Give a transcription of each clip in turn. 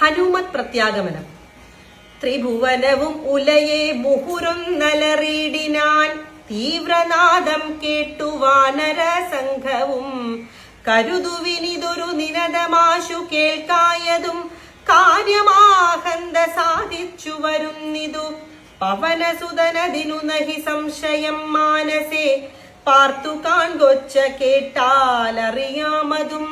ഹനുമത് പ്രത്യാഗമനം. ത്രിഭുവനവും ഉലയെ മുഹുരൊന്നലറിയിടിനാൻ തീവ്രനാദം കേട്ടു വാനര സംഘവും കരുതുവിനിതൊരു നിനദമാശു കേൾക്കായതും കാര്യമാഹന്ത സാധിച്ചു വരുന്നിതു. പവനസുതനതിനു നഹി സംശയം മാനസേ പാർത്തു കാൺകൊച്ച കേട്ടാലറിയാമതും.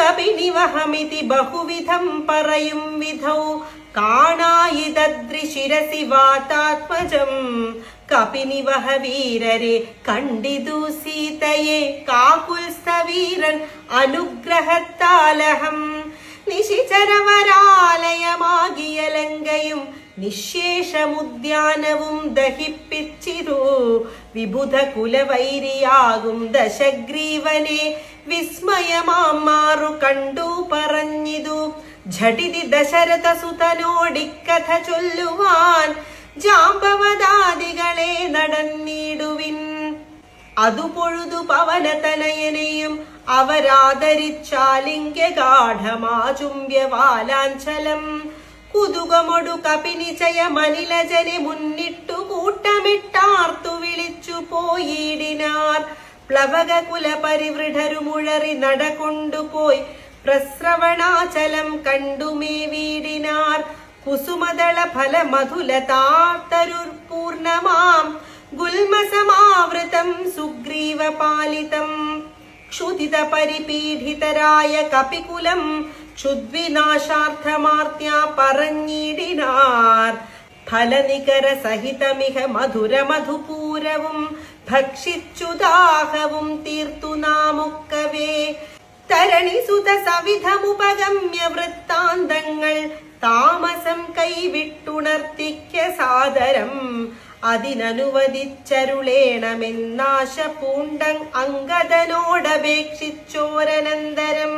കപിനിവഹമിതി ബഹുവിധം പറയും വിധൗ. കാണായിതദ്രിശിരസി വാതാത്മജം. കപിനിവഹ വീരരെ കണ്ടിതു സീതയെ കാകുൽസ്ഥവീരൻ അനുഗ്രഹത്താലഹം. നിശിചരവരാലയമാകിയ ലങ്കയും നിശേഷമുദ്യാനവും ദഹിപ്പിച്ചിരു. വിബുധ കുലവൈരിയാകും ദശഗ്രീവനെ വിസ്മയമാം മാറു കണ്ടു പറഞ്ഞിതു. ഝടിതി ദശരഥ സുതനോടിക്കഥ ചൊല്ലുവാൻ ജാമ്പവദാദികളെ നടന്നിടുവിൻ. അതു പൊഴുതു പവനതനയനെയും അവരാദരിച്ചാലിംഗ്യ ഗാഠമാചുംബ്യവാലാഞ്ചലം കുതുകമൊടു കപിനിചയ മനിലജനെ മുന്നിട്ടു കൂട്ടമിട്ടാർത്തു വിളിച്ചു പോയിടിനാർ പ്ലവക കുല പരിവൃഢരുമുഴറി നടകൊണ്ടുപോയി. പ്രസ്രവണാചലം കണ്ടുമേ വീടിനാർ. കുസുമദള ഫല മധുലതാത്തരുർ പൂർണമാം. ഗുൽമസമാവൃതം സുഗ്രീവപാലിതം ക്ഷുതിത പരിപീഡിതരായ കപികുലം ക്ഷുദ്വിനാശാർത്ഥമാർത്യ പറഞ്ഞിടിനാർ. സഹിതമിഹ മധുര മധുപൂരവും ഭക്ഷിച്ചുദാഹവും തീർത്തു നാമുക്കവേ. തരണിസുത സവിധമുപഗമ്യ വൃത്താന്തങ്ങൾ താമസം കൈവിട്ടുണർത്തിക്ക സാദരം. അതിനനുവദിച്ചരുളേണമെന്നാശ പൂണ്ടങ് അങ്കദനോടപേക്ഷിച്ചോരനന്തരം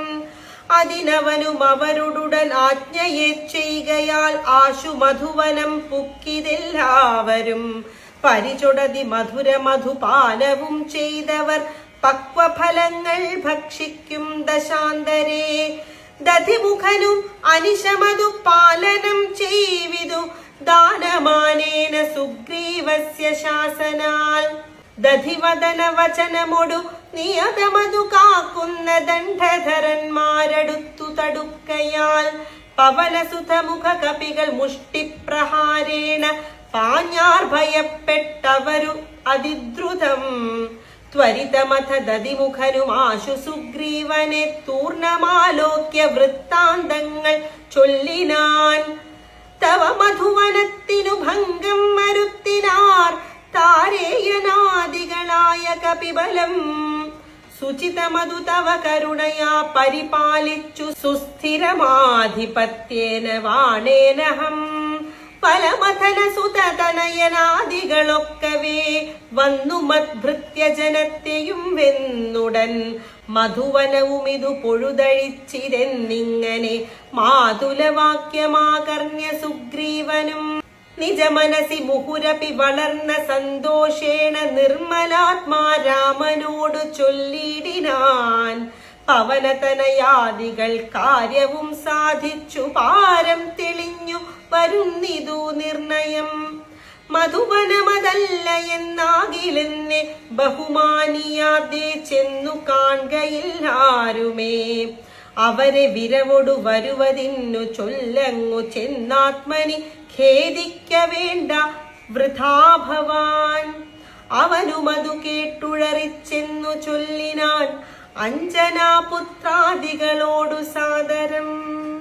അതിനവനും അവരുടുടൻ ആജ്ഞയെ ചെയ്യുകയാൽ ആശു മധുവനം പുക്കിതെല്ലാവരും. പരിചൊടതി മധുര മധുപാലവും ചെയ്തവർ പക്വഫലങ്ങൾ ഭക്ഷിക്കും ദശാന്തരേ. ദധിമുഖനും അനിശമതു പാലനം ചെയ്വിതു ദാനമാനേന സുഗ്രീവസ്യ ശാസനാൽ. ദധിവദന വചനമൊടു നിയതമതു കാക്കുന്ന ദണ്ഡധരന്മാരടുത്തു തടുക്കയാൽ പവനസുതമുഖ കപികൾ മുഷ്ടിപ്രഹാരേണ പാഞ്ഞാർ ഭയപ്പെട്ടവരു അതിദ്രുതം. ത്വരിതമഥ ദതിമുഖനുമാശു സുഗ്രീവനെ തൂർണമാലോക്യ വൃത്താന്തങ്ങൾ ചൊല്ലിനാൻ. തവ മധുവനത്തിനു ഭംഗം താരേയനാദികളായ കപിബലം സുചിതമതു തവ കരുണയാ പരിപാലിച്ചു സുസ്ഥിരമാധിപത്യേന വാണേനഹം. ഫലമഥന സുതതനയനാദികളൊക്കവേ വന്നു മദ്ഭൃത്യജനത്തെയും വെന്നുടൻ. മധുവനവും ഇതു പൊഴുതഴിച്ചിരെന്നിങ്ങനെ മാതുലവാക്യമാകർണ്യ സുഗ്രീവനും നിജമനസി മുഹുരപി വളർന്ന സന്തോഷേണ നിർമ്മലാത്മാ രാമനോട് ചൊല്ലിടിനാൻ പവനതനയാദികൾ കാര്യവും സാധിച്ചു പാരം തെളിഞ്ഞു വരുന്നിതു നിർണയം. മധുവനമതല്ല എന്നാകിലെന്നെ ബഹുമാനിയാതെ ചെന്നു കാണുകയില്ലാരുമേ. അവരെ വിരവോടു വരുവതിന്നു ചൊല്ലങ്ങു ചെന്നാത്മനി ഖേദിക്ക വേണ്ട വൃഥാഭവാൻ. അവനുമതു കേട്ടുഴറിച്ചെന്നു ചൊല്ലിനാൻ അഞ്ജനാപുത്രാദികളോടു സാദരം.